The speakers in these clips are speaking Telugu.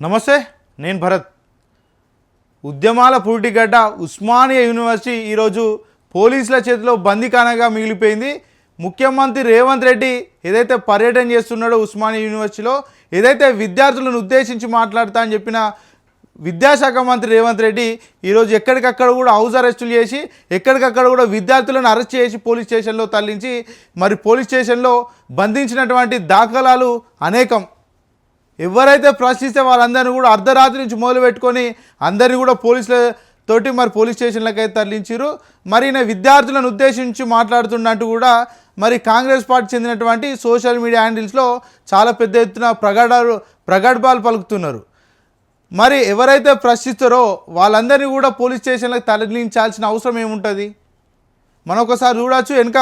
నమస్తే నేను భరత్. ఉద్యమాల పురిటిగడ్డ ఉస్మానియా యూనివర్సిటీ ఈరోజు పోలీసుల చేతిలో బందీకానగా మిగిలిపోయింది. ముఖ్యమంత్రి రేవంత్ రెడ్డి ఏదైతే పర్యటన చేస్తున్నాడో ఉస్మానియా యూనివర్సిటీలో ఏదైతే విద్యార్థులను ఉద్దేశించి మాట్లాడతా అని చెప్పిన విద్యాశాఖ మంత్రి రేవంత్ రెడ్డి ఈరోజు ఎక్కడికక్కడ కూడా హౌస్ అరెస్టులు చేసి ఎక్కడికక్కడ కూడా విద్యార్థులను అరెస్ట్ చేసి పోలీస్ స్టేషన్లో తరలించి మరి పోలీస్ స్టేషన్లో బంధించినటువంటి దాఖలాలు అనేకం. ఎవరైతే ప్రశ్నిస్తే వాళ్ళందరినీ కూడా అర్ధరాత్రి నుంచి మొదలు పెట్టుకొని అందరినీ కూడా పోలీసుల తోటి మరి పోలీస్ స్టేషన్లకు అయితే తరలించారు మరి ఈయన విద్యార్థులను ఉద్దేశించి మాట్లాడుతున్నట్టు కూడా మరి కాంగ్రెస్ పార్టీ చెందినటువంటి సోషల్ మీడియా హ్యాండిల్స్లో చాలా పెద్ద ఎత్తున ప్రగడాలు ప్రగడ్భాలు పలుకుతున్నారు. మరి ఎవరైతే ప్రశ్నిస్తారో వాళ్ళందరినీ కూడా పోలీస్ స్టేషన్లకు తరలించాల్సిన అవసరం ఏముంటుంది? మనం ఒకసారి చూడొచ్చు. వెనుక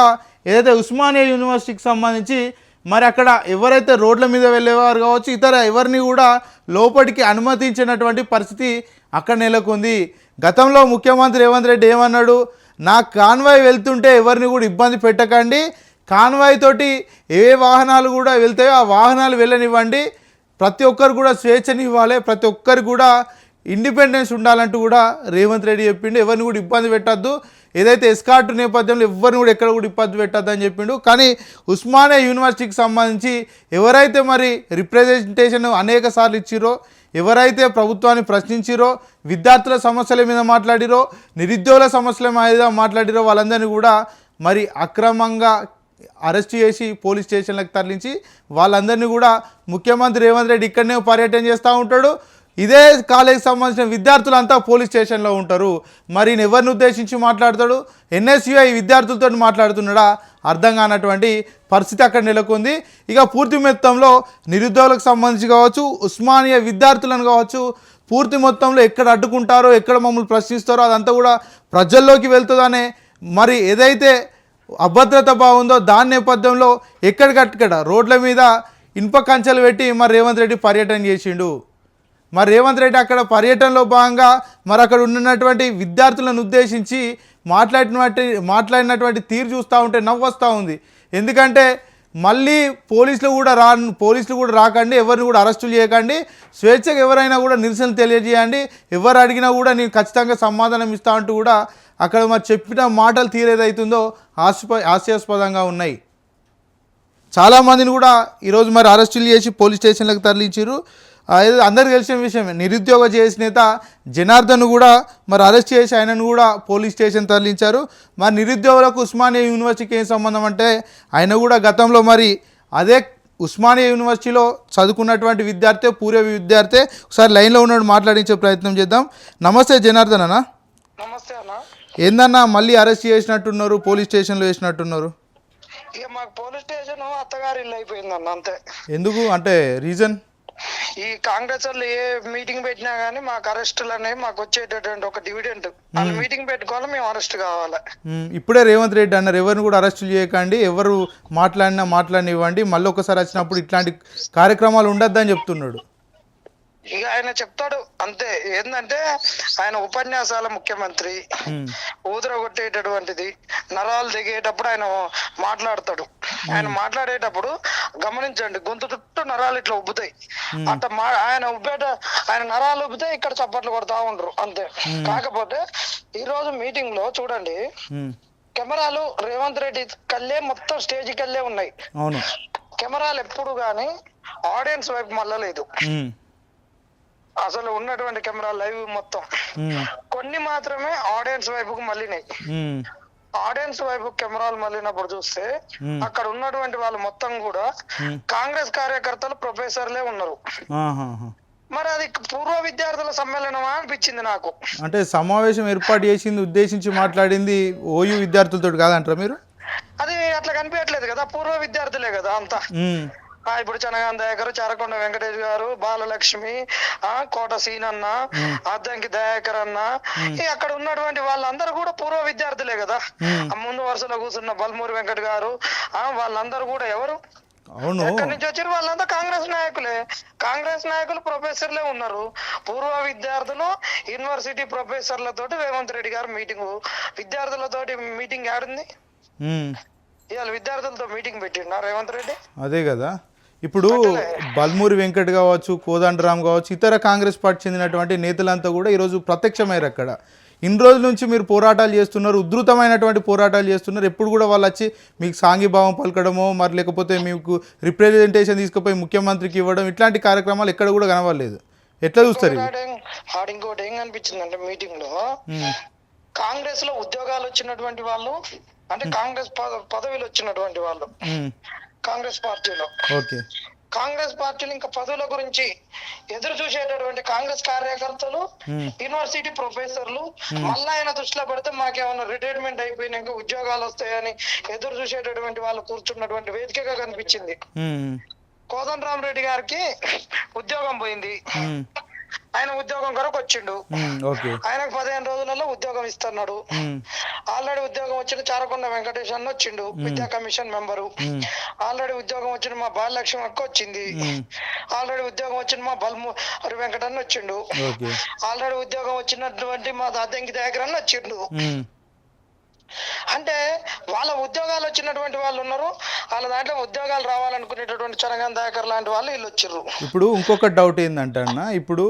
ఏదైతే ఉస్మానియా యూనివర్సిటీకి సంబంధించి మరి అక్కడ ఎవరైతే రోడ్ల మీద వెళ్ళేవారు కావచ్చు ఇతర ఎవరిని కూడా లోపలికి అనుమతించినటువంటి పరిస్థితి అక్కడ నెలకొంది. గతంలో ముఖ్యమంత్రి రేవంత్ రెడ్డి ఏమన్నాడు? నా కాన్వాయ్ వెళ్తుంటే ఎవరిని కూడా ఇబ్బంది పెట్టకండి. కాన్వాయ్ తోటి ఏ వాహనాలు కూడా వెళ్తాయో ఆ వాహనాలు వెళ్ళనివ్వండి. ప్రతి ఒక్కరు కూడా స్వేచ్ఛని ఇవ్వాలి. ప్రతి ఒక్కరు కూడా ఇండిపెండెన్స్ ఉండాలంటూ కూడా రేవంత్ రెడ్డి చెప్పిండు. ఎవరిని కూడా ఇబ్బంది పెట్టద్దు. ఏదైతే ఎస్కాట్ నేపథ్యంలో ఎవరిని కూడా ఎక్కడ కూడా ఇబ్బంది పెట్టద్దు అని చెప్పిండు. కానీ ఉస్మానియా యూనివర్సిటీకి సంబంధించి ఎవరైతే మరి రిప్రజెంటేషన్ అనేక సార్లు ఇచ్చిరో ఎవరైతే ప్రభుత్వాన్ని ప్రశ్నించిరో విద్యార్థుల సమస్యల మీద మాట్లాడిరో నిరుద్యోగుల సమస్యల మీద మాట్లాడిరో వాళ్ళందరినీ కూడా మరి అక్రమంగా అరెస్ట్ చేసి పోలీస్ స్టేషన్లకు తరలించి వాళ్ళందరినీ కూడా ముఖ్యమంత్రి రేవంత్ రెడ్డి ఇక్కడనే పర్యటన చేస్తూ ఉంటాడు. ఇదే కాలేజ్కి సంబంధించిన విద్యార్థులంతా పోలీస్ స్టేషన్లో ఉంటారు. మరి ఎవరిని ఉద్దేశించి మాట్లాడతాడు? ఎన్ఎస్యుఐ విద్యార్థులతో మాట్లాడుతున్నాడా? అర్థం కానటువంటి పరిస్థితి అక్కడ నెలకొంది. ఇక పూర్తి మొత్తంలో నిరుద్యోగులకు సంబంధించి కావచ్చు ఉస్మానియా విద్యార్థులను కావచ్చు పూర్తి మొత్తంలో ఎక్కడ అడ్డుకుంటారో ఎక్కడ మమ్మల్ని ప్రశ్నిస్తారో అదంతా కూడా ప్రజల్లోకి వెళ్తుందనే మరి ఏదైతే అభద్రత బాగుందో దాని నేపథ్యంలో ఎక్కడికక్కడ రోడ్ల మీద ఇనుప కంచెలు పెట్టి మరి రేవంత్ రెడ్డి పర్యటన చేసిండు. మరి రేవంత్ రెడ్డి అక్కడ పర్యటనలో భాగంగా మరి అక్కడ ఉన్నటువంటి విద్యార్థులను ఉద్దేశించి మాట్లాడినటువంటి మాట్లాడినటువంటి తీరు చూస్తూ ఉంటే నవ్వు వస్తూ ఉంది. ఎందుకంటే మళ్ళీ పోలీసులు కూడా రా పోలీసులు కూడా రాకండి ఎవరిని కూడా అరెస్టులు చేయకండి. స్వేచ్ఛగా ఎవరైనా కూడా నిరసన తెలియజేయండి. ఎవరు అడిగినా కూడా నేను ఖచ్చితంగా సమాధానం ఇస్తా అంటూ కూడా అక్కడ మరి చెప్పిన మాటలు తీరేదైతుందో హాస్యప హాస్యాస్పదంగా ఉన్నాయి. చాలామందిని కూడా ఈరోజు మరి అరెస్టులు చేసి పోలీస్ స్టేషన్లకు తరలించారు అందరికీ తెలిసిన విషయమే. నిరుద్యోగ చేసిన నేత జనార్దన్ కూడా మరి అరెస్ట్ చేసి ఆయనను కూడా పోలీస్ స్టేషన్ తరలించారు. మరి నిరుద్యోగులకు ఉస్మానియా యూనివర్సిటీకి ఏం సంబంధం అంటే ఆయన కూడా గతంలో మరి అదే ఉస్మానియా యూనివర్సిటీలో చదువుకున్నటువంటి విద్యార్థి పూర్వ విద్యార్థి. ఒకసారి లైన్లో ఉన్నాడు మాట్లాడించే ప్రయత్నం చేద్దాం. నమస్తే జనార్దన్ అన్న. నమస్తే అన్న. ఏందన్నా మళ్ళీ అరెస్ట్ చేసినట్టున్నారు పోలీస్ స్టేషన్లో వేసినట్టున్నారు? ఇక మాకు పోలీస్ స్టేషన్ అత్తగారి ఇల్లు అయిపోయింది అన్న అంతే. ఎందుకు? అంటే రీజన్? ఈ కాంగ్రెస్ వాళ్ళు ఏ మీటింగ్ పెట్టినా గానీ మాకు అరెస్టులు అనేవి మాకు వచ్చేటటువంటి ఒక డివిడెంట్ వాళ్ళు మీటింగ్ పెట్టుకోవాలి మేము అరెస్ట్ కావాలి. ఇప్పుడే రేవంత్ రెడ్డి అన్నారు ఎవరిని కూడా అరెస్టులు చేయకండి ఎవరు మాట్లాడినా మాట్లాడినివ్వండి మళ్ళీ ఒకసారి వచ్చినప్పుడు ఇట్లాంటి కార్యక్రమాలు ఉండొద్దని చెప్తున్నాడు. ఇక ఆయన చెప్తాడు అంతే. ఏంటంటే ఆయన ఉపన్యాసాల ముఖ్యమంత్రి. ఊదర కొట్టేటటువంటిది నరాలు దిగేటప్పుడు ఆయన మాట్లాడతాడు. ఆయన మాట్లాడేటప్పుడు గమనించండి గొంతు చుట్టూ నరాలు ఇట్లా ఉబ్బుతాయి. అట్లా మా ఆయన ఉబ్బేట ఆయన నరాలు ఉబ్బితే ఇక్కడ చప్పట్లు కొడతా ఉండరు అంతే. కాకపోతే ఈ రోజు మీటింగ్లో చూడండి. కెమెరాలు రేవంత్ రెడ్డి కల్లే మొత్తం స్టేజ్ కల్లే ఉన్నాయి. కెమెరాలు ఎప్పుడు గానీ ఆడియన్స్ వైపు మళ్ళలేదు. అసలు ఉన్నటువంటి కెమెరా లైవ్ మొత్తం. కొన్ని మాత్రమే ఆడియన్స్ వైపుకు మళ్ళినాయి. ఆడియన్స్ వైపు కెమెరాలు మళ్ళినప్పుడు చూస్తే. అక్కడ ఉన్నటువంటి వాళ్ళు మొత్తం కూడా. కాంగ్రెస్ కార్యకర్తలు ప్రొఫెసర్లే ఉన్నారు. మరి అది పూర్వ విద్యార్థుల సమ్మేళనమా అనిపించింది నాకు అంటే సమావేశం ఏర్పాటు చేసింది ఉద్దేశించి మాట్లాడింది ఓయూ విద్యార్థులతో కాదంటారా మీరు అది అట్లా కనిపించట్లేదు కదా పూర్వ విద్యార్థులే కదా అంతా ఇప్పుడు చనగాన్ దయాకర్ చారకొండ వెంకటేష్ గారు బాలలక్ష్మి ఆ కోట సీనన్న అద్దంకి దయాకర్ అన్న అక్కడ ఉన్నటువంటి వాళ్ళందరూ కూడా పూర్వ విద్యార్థులే కదా. ఆ ముందు వరుసలో కూర్చున్న బల్మూరి వెంకట్ గారు ఆ వాళ్ళందరూ కూడా ఎవరు? అవును. ఎక్కడి నుంచి వచ్చారు? వాళ్ళంతా కాంగ్రెస్ నాయకులే. కాంగ్రెస్ నాయకులు ప్రొఫెసర్లే ఉన్నారు. పూర్వ విద్యార్థులు యూనివర్సిటీ ప్రొఫెసర్లతోటి రేవంత్ రెడ్డి గారు మీటింగ్ విద్యార్థులతోటి మీటింగ్ ఆడింది. ఇవాళ విద్యార్థులతో మీటింగ్ పెట్టిండా రేవంత్ రెడ్డి? అదే కదా. ఇప్పుడు బల్మూరి వెంకట్ కావచ్చు కోదండరామ్ కావచ్చు ఇతర కాంగ్రెస్ పార్టీ చెందినటువంటి నేతలంతా కూడా ఈరోజు ప్రత్యక్షమయ్యారు అక్కడ. ఇన్ని రోజుల నుంచి మీరు పోరాటాలు చేస్తున్నారు ఉధృతమైనటువంటి పోరాటాలు చేస్తున్నారు. ఎప్పుడు కూడా వాళ్ళు వచ్చి మీకు సాంఘీభావం పలకడమో మరి లేకపోతే మీకు రిప్రజెంటేషన్ తీసుకుపోయి ముఖ్యమంత్రికి ఇవ్వడం ఇట్లాంటి కార్యక్రమాలు ఎక్కడ కూడా కనబడలేదు. ఎట్లా చూస్తారు ఇది ఆడ- ఆడ ఇంకోటి ఏం కనిపించింది అంటే మీటింగ్లో ఉమ్, కాంగ్రెస్లో ఉద్యోగాలు వచ్చినటువంటి వాళ్ళు అంటే కాంగ్రెస్ పద- పదవిలు వచ్చినటువంటి వాళ్ళు. కాంగ్రెస్ పార్టీలో. ఓకే. కాంగ్రెస్ పార్టీలు ఇంకా పదవుల గురించి ఎదురు చూసేటటువంటి కాంగ్రెస్ కార్యకర్తలు. యూనివర్సిటీ ప్రొఫెసర్లు మళ్ళా ఆయన దృష్టిలో పెడితే మాకేమన్నా రిటైర్మెంట్ అయిపోయినాక ఉద్యోగాలు వస్తాయని ఎదురు చూసేటటువంటి వాళ్ళు కూర్చున్నటువంటి వేదికగా కనిపించింది. ఉమ్, కోదండరామ్ రెడ్డి గారికి ఉద్యోగం పోయింది. ఆయన ఉద్యోగం కొరకు వచ్చిండు. ఆయనకు పదిహేను రోజులలో ఉద్యోగం ఇస్తున్నాడు. ఆల్రెడీ ఉద్యోగం వచ్చిన చారకొండ వెంకటేష్ అన్న వచ్చిండు విద్యా కమిషన్ మెంబరు. ఆల్రెడీ ఉద్యోగం వచ్చిన మా బాలలక్ష్మి అక్క వచ్చింది. ఆల్రెడీ ఉద్యోగం వచ్చిన మా బల్ము వెంకటన్న వచ్చిండు. ఆల్రెడీ ఉద్యోగం వచ్చినటువంటి మా దాదంకి దగ్గర వచ్చిండు. అంటే వాళ్ళ ఉద్యోగాలు వచ్చినటువంటి వాళ్ళు ఉన్నారు. వాళ్ళ దాంట్లో ఉద్యోగాలు రావాలనుకునేటటువంటి చరణ్ దాకర్ లాంటి వాళ్ళు వీళ్ళు వచ్చిర్రు. ఇప్పుడు ఇంకొక డౌట్ ఏంటంటే అన్న ఇప్పుడు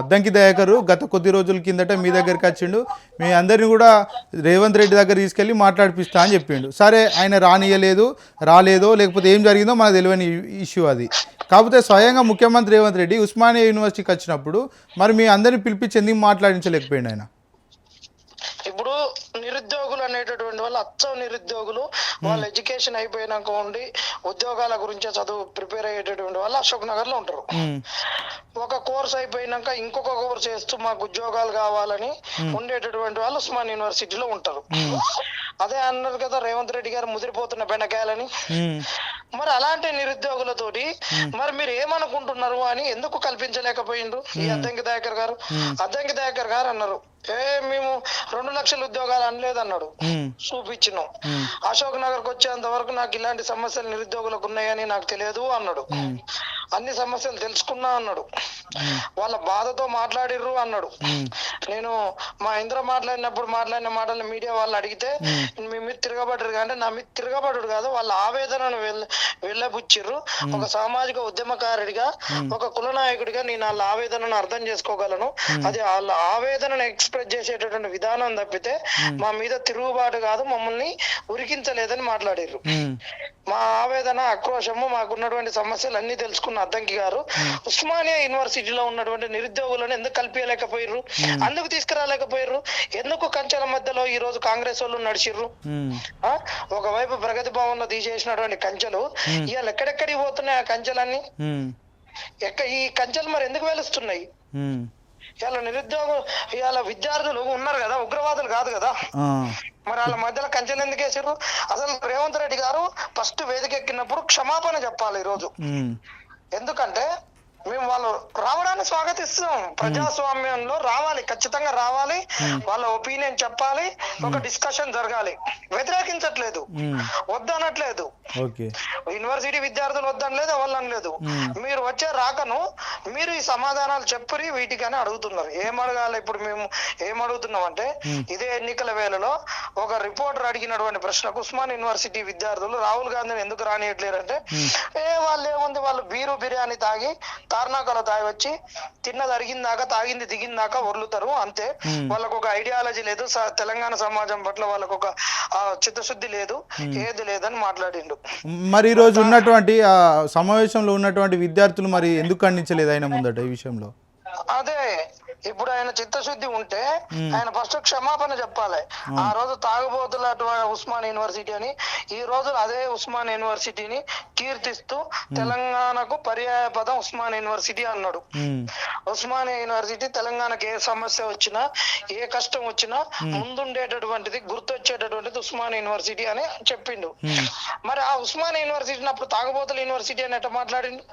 అద్దంకి దయాకరు గత కొద్ది రోజుల కిందట మీ దగ్గరికి వచ్చిండు. మీ అందరిని కూడా రేవంత్ రెడ్డి దగ్గర తీసుకెళ్ళి మాట్లాడిపిస్తా అని చెప్పిండు. సరే ఆయన రానియలేదు రాలేదో లేకపోతే ఏం జరిగిందో మనకు తెలియని ఇష్యూ అది. కాకపోతే స్వయంగా ముఖ్యమంత్రి రేవంత్ రెడ్డి ఉస్మానియా యూనివర్సిటీకి వచ్చినప్పుడు మరి మీ అందరిని పిలిపించి ఎందుకు మాట్లాడించలేకపోయిండు ఆయన? ఇప్పుడు నిరుద్యోగులు అనేటటువంటి వాళ్ళు అచ్చం నిరుద్యోగులు వాళ్ళ ఎడ్యుకేషన్ అయిపోయినాక ఉండి ఉద్యోగాల గురించి చదువు ప్రిపేర్ అయ్యేటటువంటి వాళ్ళు అశోక్ నగర్లో ఉంటారు ఒక కోర్స్ అయిపోయినాక ఇంకొక కోర్స్ చేస్తూ మాకు ఉద్యోగాలు కావాలని ఉండేటటువంటి వాళ్ళు ఉస్మాన్ యూనివర్సిటీలో ఉంటారు. అదే అన్నారు కదా రేవంత్ రెడ్డి గారు ముదిరిపోతున్న బెండకాయలని. మరి అలాంటి నిరుద్యోగులతోటి మరి మీరు ఏమనుకుంటున్నారు అని ఎందుకు కల్పించలేకపోయిండ్రు? ఈ అద్దంకి దయాకర్ గారు? అద్దంకి దయాకర్ గారు అన్నారు. ఏ మేము రెండు లక్షల ఉద్యోగాలు అనలేదు అన్నాడు. ఉమ్, చూపించినాం. అశోక్ నగర్కు వచ్చేంత వరకు నాకు ఇలాంటి సమస్యలు నిరుద్యోగులకు ఉన్నాయని నాకు తెలియదు అన్నాడు. అన్ని సమస్యలు తెలుసుకున్నా అన్నాడు. వాళ్ళ బాధతో మాట్లాడిర్రు అన్నాడు. నేను మా ఇంద్ర మాట్లాడినప్పుడు మాట్లాడిన మాటలు మీడియా వాళ్ళు అడిగితే మీ మీద తిరగబడ్డరు అంటే నా మీద తిరగబడు కాదు వాళ్ళ ఆవేదనను వెళ్ళ వెళ్ళబుచ్చిర్రు. ఒక సామాజిక ఉద్యమకారుడిగా ఒక కుల నాయకుడిగా నేను వాళ్ళ ఆవేదనను అర్థం చేసుకోగలను. అది వాళ్ళ ఆవేదనను ఎక్స్ప్రెస్ చేసేటటువంటి విధానం తప్పితే మా మీద తిరుగుబాటు కాదు మమ్మల్ని ఉరికించలేదని మాట్లాడారు ఉమ్, మా ఆవేదన ఆక్రోశము మాకున్నటువంటి సమస్యలు అన్ని తెలుసుకున్న. అద్దంకి గారు ఉస్మానియా యూనివర్సిటీలో ఉన్నటువంటి నిరుద్యోగులను ఎందుకు కల్పించలేకపోయారు అందుకు తీసుకురాలేకపోయారు ఎందుకు కంచెల మధ్యలో ఈ రోజు కాంగ్రెస్ వాళ్ళు నడిచిర్రు? ఒకవైపు ప్రగతి భవన్లో తీసేసినటువంటి కంచెలు ఇవాళ ఎక్కడెక్కడికి పోతున్నాయి ఆ కంచెలన్నీ? ఎక్క ఈ కంచెలు మరి ఎందుకు వెలుస్తున్నాయి? ఇవాళ నిరుద్యోగం ఇవాళ విద్యార్థులు ఉన్నారు కదా ఉగ్రవాదులు కాదు కదా? మరి వాళ్ళ మధ్యలో కంచెలు ఎందుకు వేసారు అసలు రేవంత్ రెడ్డి గారు ఫస్ట్ వేదిక ఎక్కినప్పుడు క్షమాపణ చెప్పాలి ఈ రోజు ఎందుకంటే మేము వాళ్ళు రావడాన్ని స్వాగతిస్తాం. ప్రజాస్వామ్యంలో రావాలి ఖచ్చితంగా రావాలి. వాళ్ళ ఒపీనియన్ చెప్పాలి. ఒక డిస్కషన్ జరగాలి. వ్యతిరేకించట్లేదు. వద్దనట్లేదు. యూనివర్సిటీ విద్యార్థులు వద్దనలేదు ఎవరనలేదు మీరు వచ్చే రాకను మీరు ఈ సమాధానాలు చెప్పురి వీటికని అడుగుతున్నారు. ఏం అడగాలి ఇప్పుడు మేము? ఏం అడుగుతున్నాం అంటే ఇదే ఎన్నికల వేళలో ఒక రిపోర్టర్ అడిగినటువంటి ప్రశ్నకు ఉస్మాన్ యూనివర్సిటీ విద్యార్థులు రాహుల్ గాంధీని ఎందుకు రానియట్లేరంటే ఏ వాళ్ళు ఏముంది వాళ్ళు బీరు బిర్యానీ తాగి తార్నాకలో తాగి వచ్చి తిన్నది అరిగిందాక తాగింది దిగిందాక వరులుతారు. అంతే. వాళ్ళకు ఒక ఐడియాలజీ లేదు. తెలంగాణ సమాజం పట్ల వాళ్ళకు ఒక ఆ, చిత్తశుద్ధి లేదు. ఏది లేదని మాట్లాడిండు. మరి ఈరోజు ఉన్నటువంటి ఆ సమావేశంలో ఉన్నటువంటి విద్యార్థులు మరి ఎందుకు ఖండించలేదు ఆయన ముందట ఈ విషయంలో? అదే ఇప్పుడు ఆయన చిత్తశుద్ధి ఉంటే ఆయన ఫస్ట్ క్షమాపణ చెప్పాలి. ఆ రోజు తాగుబోతుల ఉస్మాన్ యూనివర్సిటీ అని ఈ రోజు అదే ఉస్మాన్ యూనివర్సిటీని కీర్తిస్తూ తెలంగాణకు పర్యాయ పదం ఉస్మాన్ యూనివర్సిటీ అన్నాడు. ఉమ్, ఉస్మానియా యూనివర్సిటీ తెలంగాణకి ఏ సమస్య వచ్చినా ఏ కష్టం వచ్చినా ముందుండేటటువంటిది గుర్తొచ్చేటటువంటిది ఉస్మానియా యూనివర్సిటీ అని చెప్పిండు. మరి ఆ ఉస్మానియా యూనివర్సిటీని అప్పుడు తాగుబోతుల యూనివర్సిటీ అని ఎట్ట మాట్లాడిండు?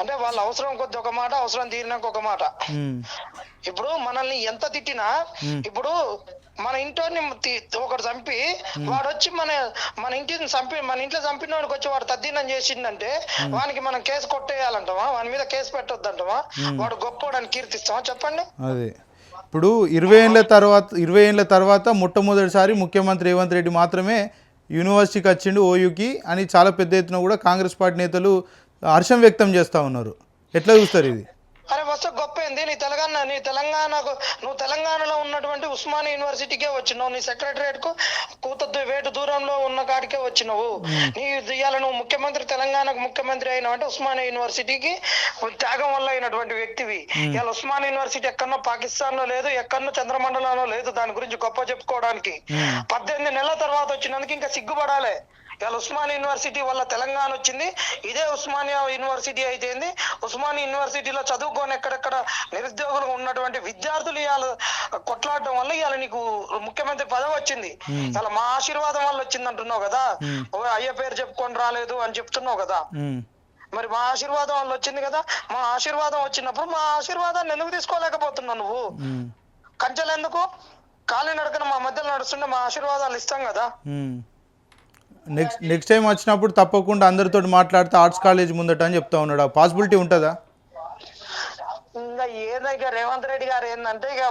అంటే వాళ్ళ అవసరం కొద్ది ఒక మాట అవసరం తీరినాక ఒక మాట. ఇప్పుడు మనల్ని ఎంత తిట్టినా ఇప్పుడు మన ఇంట్లోని తి- ఒకడు చంపి వాడు వచ్చి మన మన ఇంటిని చంపి మన ఇంట్లో చంపిన వాడికి వచ్చి వాడు తద్దినం చేసిందంటే వానికి మనం కేసు కొట్టేయాలంటామా? వాని మీద కేసు పెట్టొద్దంటామా? వాడు గొప్పోడని కీర్తిస్తామా? చెప్పండి. అదే. ఇప్పుడు ఇరవై ఏళ్ళ తర్వాత ఇరవై ఏళ్ళ తర్వాత మొట్టమొదటిసారి ముఖ్యమంత్రి రేవంత్ రెడ్డి మాత్రమే యూనివర్సిటీకి వచ్చిండు ఓయూకి అని చాలా పెద్ద ఎత్తున కూడా కాంగ్రెస్ పార్టీ నేతలు హర్షం వ్యక్తం చేస్తూ ఉన్నారు. ఎట్లా చూస్తారు ఇది? అరే వస్తే గొప్ప ఏంది నీ తెలంగాణ నీ తెలంగాణకు నువ్వు తెలంగాణలో ఉన్నటువంటి ఉస్మానియా యూనివర్సిటీకే వచ్చినావు. నీ సెక్రటరియట్కు కూత వేటు దూరంలో ఉన్న కాడికే వచ్చినావు. నీ ఇవాళ నువ్వు ముఖ్యమంత్రి తెలంగాణకు ముఖ్యమంత్రి అయినావు అంటే ఉస్మానియా యూనివర్సిటీకి త్యాగం వల్ల అయినటువంటి వ్యక్తివి. ఇవాళ ఉస్మానియా యూనివర్సిటీ ఎక్కడో పాకిస్తాన్లో లేదు ఎక్కడో చంద్రమండలంలో లేదు దాని గురించి గొప్ప చెప్పుకోవడానికి. పద్దెనిమిది నెలల తర్వాత వచ్చినందుకు ఇంకా సిగ్గుపడాలి. ఇవాళ ఉస్మానియా యూనివర్సిటీ వల్ల తెలంగాణ వచ్చింది. ఇదే ఉస్మానియా యూనివర్సిటీ అయితేంది ఉస్మానియా యూనివర్సిటీలో చదువుకొని ఎక్కడెక్కడ నిరుద్యోగులు ఉన్నటువంటి విద్యార్థులు ఇవాళ కొట్లాడడం వల్ల ఇవాళ నీకు ముఖ్యమంత్రి పదవి వచ్చింది. ఇవాళ మా ఆశీర్వాదం వల్ల వచ్చింది అంటున్నావు కదా ఓ అయ్య పేరు చెప్పుకొని రాలేదు అని చెప్తున్నావు కదా. మరి మా ఆశీర్వాదం వల్ల వచ్చింది కదా? మా ఆశీర్వాదం వచ్చినప్పుడు మా ఆశీర్వాదాన్ని ఎందుకు తీసుకోలేకపోతున్నావు నువ్వు. కంచెలు ఎందుకు? కాలి నడకన మా మధ్యలో నడుస్తుంటే మా ఆశీర్వాదాలు ఇస్తాం కదా. నెక్స్ట్ నెక్స్ట్ టైం వచ్చినప్పుడు తప్పకుండా అందరితో మాట్లాడితే ఆర్ట్స్ కాలేజ్ ముందట అని చెప్తా ఉన్నాడు. ఆ పాసిబిలిటీ ఉంటుందా? ఇంకా ఏదో ఇక రేవంత్ రెడ్డి గారు ఏంటంటే ఇక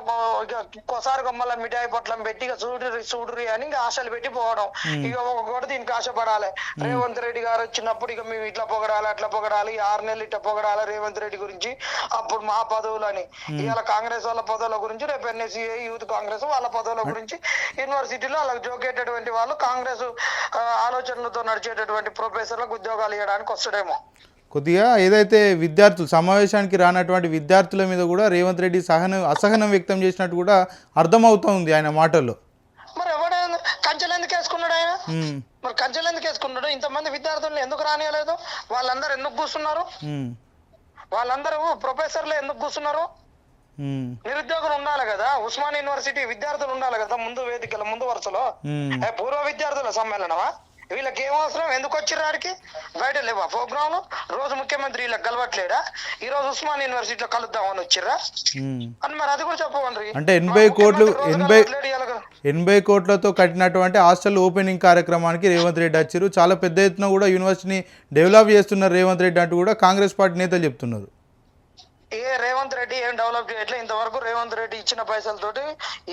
ఒక్కోసారి గొమ్మల మిఠాయి పొట్లం పెట్టి ఇక చూడురి చూడురి అని ఇంకా ఆశలు పెట్టి పోవడం. ఇక ఒక్కొక్కటి దీనికి ఆశపడాలి. రేవంత్ రెడ్డి గారు వచ్చినప్పుడు ఇక మేము ఇట్లా పొగడాలి అట్లా పొగడాలి ఆరు నెలలు ఇట్లా పొగడాలి రేవంత్ రెడ్డి గురించి? అప్పుడు మా పదవులని ఇవాళ కాంగ్రెస్ వాళ్ళ పదవుల గురించి రేపు ఎన్ఎస్సీఏ యూత్ కాంగ్రెస్ వాళ్ళ పదవుల గురించి యూనివర్సిటీలో వాళ్ళకి జోకేటటువంటి వాళ్ళు కాంగ్రెస్ ఆలోచనలతో నడిచేటటువంటి ప్రొఫెసర్లకు ఉద్యోగాలు ఇవ్వడానికి వస్తాడేమో. కొద్దిగా ఏదైతే విద్యార్థులు సమావేశానికి రానటువంటి విద్యార్థుల మీద కూడా రేవంత్ రెడ్డి సహనం అసహనం వ్యక్తం చేసినట్టు కూడా అర్థమవుతోంది ఆయన మాటల్లో. మరి ఎవడైనా కంచెలు ఎందుకు వేసుకున్నాడు ఆయన. మరి కంచెలు ఎందుకు వేసుకున్నాడు? ఇంతమంది విద్యార్థులను ఎందుకు రానియలేదు? వాళ్ళందరూ ఎందుకు కూర్చున్నారు. వాళ్ళందరూ ప్రొఫెసర్లు ఎందుకు కూర్చున్నారు. నిరుద్యోగులు ఉండాలి కదా. ఉస్మాన్ యూనివర్సిటీ విద్యార్థులు ఉండాలి కదా ముందు వేదికల ముందు వరుసలో. పూర్వ విద్యార్థుల సమ్మేళనమా? వీళ్ళకి ఏం అవసరం ఎందుకు వచ్చిర్రు ఆడికి? బయట లేవా ప్రోగ్రాంలు రోజు ముఖ్యమంత్రి వీళ్ళకి కలవట్లేడా? ఈ రోజు ఉస్మాన్ యూనివర్సిటీలో కలుద్దామని వచ్చిర్రా ఉమ్. అని మరి అది కూడా చెప్పవండి. అంటే ఎనభై కోట్లు ఎనభై ఎనభై కోట్లతో కట్టినటువంటి హాస్టల్ ఓపెనింగ్ కార్యక్రమానికి రేవంత్ రెడ్డి వచ్చారు. చాలా పెద్ద ఎత్తున కూడా యూనివర్సిటీని డెవలప్ చేస్తున్నారు రేవంత్ రెడ్డి అంటూ కూడా కాంగ్రెస్ పార్టీ నేతలు చెప్తున్నారు. ఏ రేవంత్ రెడ్డి ఏం డెవలప్ చేయట్లే ఇంతవరకు రేవంత్ రెడ్డి ఇచ్చిన పైసలతోటి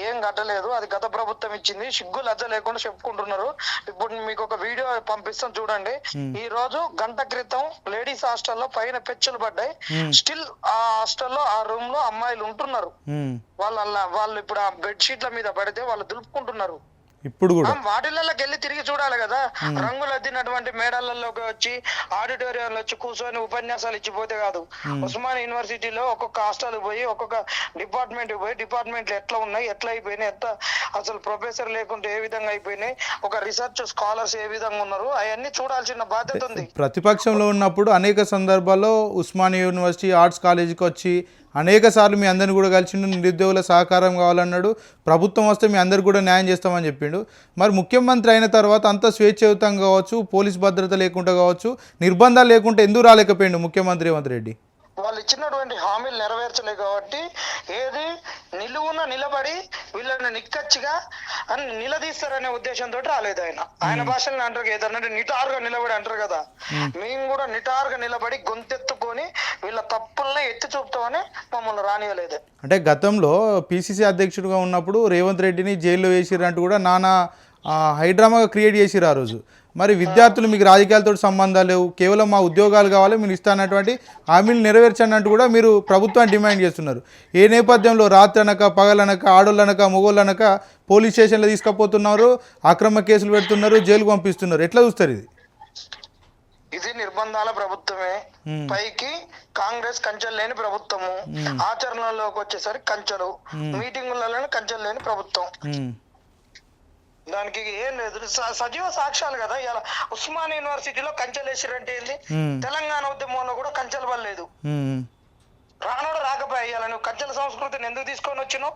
ఏం కట్టలేదు. అది గత ప్రభుత్వం ఇచ్చింది. సిగ్గు లజ్జ లేకుండా చెప్పుకుంటున్నారు. ఇప్పుడు మీకు ఒక వీడియో పంపిస్తాం చూడండి. ఈ రోజు గంట క్రితం లేడీస్ హాస్టల్లో పైన పెచ్చులు పడ్డాయి. స్టిల్ ఆ హాస్టల్లో ఆ రూమ్లో అమ్మాయిలు ఉంటున్నారు. వాళ్ళ వాళ్ళు ఇప్పుడు ఆ బెడ్ షీట్ల మీద పడితే వాళ్ళు దులుపుకుంటున్నారు. ఇప్పుడు కూడా. వాటిలలోకి వెళ్ళి తిరిగి చూడాలి కదా. రంగులు అద్దినటువంటి మేడలలోకి వచ్చి ఆడిటోరియంలో వచ్చి కూర్చొని ఉపన్యాసాలు ఇచ్చిపోతే కాదు. ఉస్మాన్ యూనివర్సిటీలో ఒక్కొక్క హాస్టల్ పోయి ఒక్కొక్క డిపార్ట్మెంట్ పోయి డిపార్ట్మెంట్లు ఎట్లా ఉన్నాయి ఎట్లా అయిపోయినాయి ఎట్లా అసలు ప్రొఫెసర్ లేకుంటే ఏ విధంగా అయిపోయినాయి ఒక రీసెర్చ్ స్కాలర్స్ ఏ విధంగా ఉన్నారు అవన్నీ చూడాల్సిన బాధ్యత ఉంది. ప్రతిపక్షంలో ఉన్నప్పుడు అనేక సందర్భాల్లో ఉస్మానియా యూనివర్సిటీ ఆర్ట్స్ కాలేజీకి వచ్చి అనేక సార్లు మీ అందరిని కూడా కలిసిండు నిరుద్యోగుల సహకారం కావాలన్నాడు ప్రభుత్వం వస్తే మీ అందరు కూడా న్యాయం చేస్తామని చెప్పిండు. మరి ముఖ్యమంత్రి అయిన తర్వాత అంత స్వేచ్ఛయుతంగా కావచ్చు పోలీస్ భద్రత లేకుండా కావచ్చు నిర్బంధాలు లేకుండా ఎందుకు రాలేకపోయిండు ముఖ్యమంత్రి రేవంత్ రెడ్డి? వాళ్ళు ఇచ్చినటువంటి హామీలు నెరవేర్చలేదు కాబట్టి ఏది నిలువున నిలబడి వీళ్ళని నిక్కచ్చిగా అని నిలదీస్తారనే ఉద్దేశంతో రాలేదు ఆయన. ఆయన భాషలో అంటారు ఏదన్నా నిటారుగా నిలబడి అంటారు కదా. మేము. కూడా నిటారుగా నిలబడి గొంతెత్తుకొని వీళ్ళ తప్పుల్ని ఎత్తి చూపుతామని మమ్మల్ని రానియలేదు. అంటే గతంలో పిసిసి అధ్యక్షుడిగా ఉన్నప్పుడు రేవంత్ రెడ్డిని జైల్లో వేసిరంటూ కూడా నానా హైడ్రామాగా క్రియేట్ చేసిరు ఆ రోజు. మరి విద్యార్థులు మీకు రాజకీయాలతో సంబంధాలు లేవు. కేవలం మా ఉద్యోగాలు కావాలి మీరు ఇస్తానటువంటి హామీలు నెరవేర్చండి అంటూ కూడా మీరు ప్రభుత్వాన్ని డిమాండ్ చేస్తున్నారు. ఏ నేపథ్యంలో రాత్రి అనక పగలనక ఆడోళ్ళనక మొగోళ్ళనక పోలీస్ స్టేషన్లో తీసుకుపోతున్నారు అక్రమ కేసులు పెడుతున్నారు జైలుకు పంపిస్తున్నారు. ఎట్లా చూస్తారు ఇది? ఇది నిర్బంధాల ప్రభుత్వమే. పైకి కాంగ్రెస్ కంచెలు లేని ప్రభుత్వము. ఆచరణలోకి వచ్చేసరికి కంచెలు. మీటింగులలో కంచెలు లేని ప్రభుత్వం. దానికి ఏం లేదు. సజీవ సాక్ష్యాలు కదా. ఇలా ఉస్మాన్ యూనివర్సిటీలో కంచెలు వేసిరంటే ఏంది? తెలంగాణ ఉద్యమంలో కూడా కంచెలు పడలేదు రానోడు రాకపోయా ఇవాళ నువ్వు కంచెల సంస్కృతిని ఎందుకు తీసుకొని వచ్చినావు?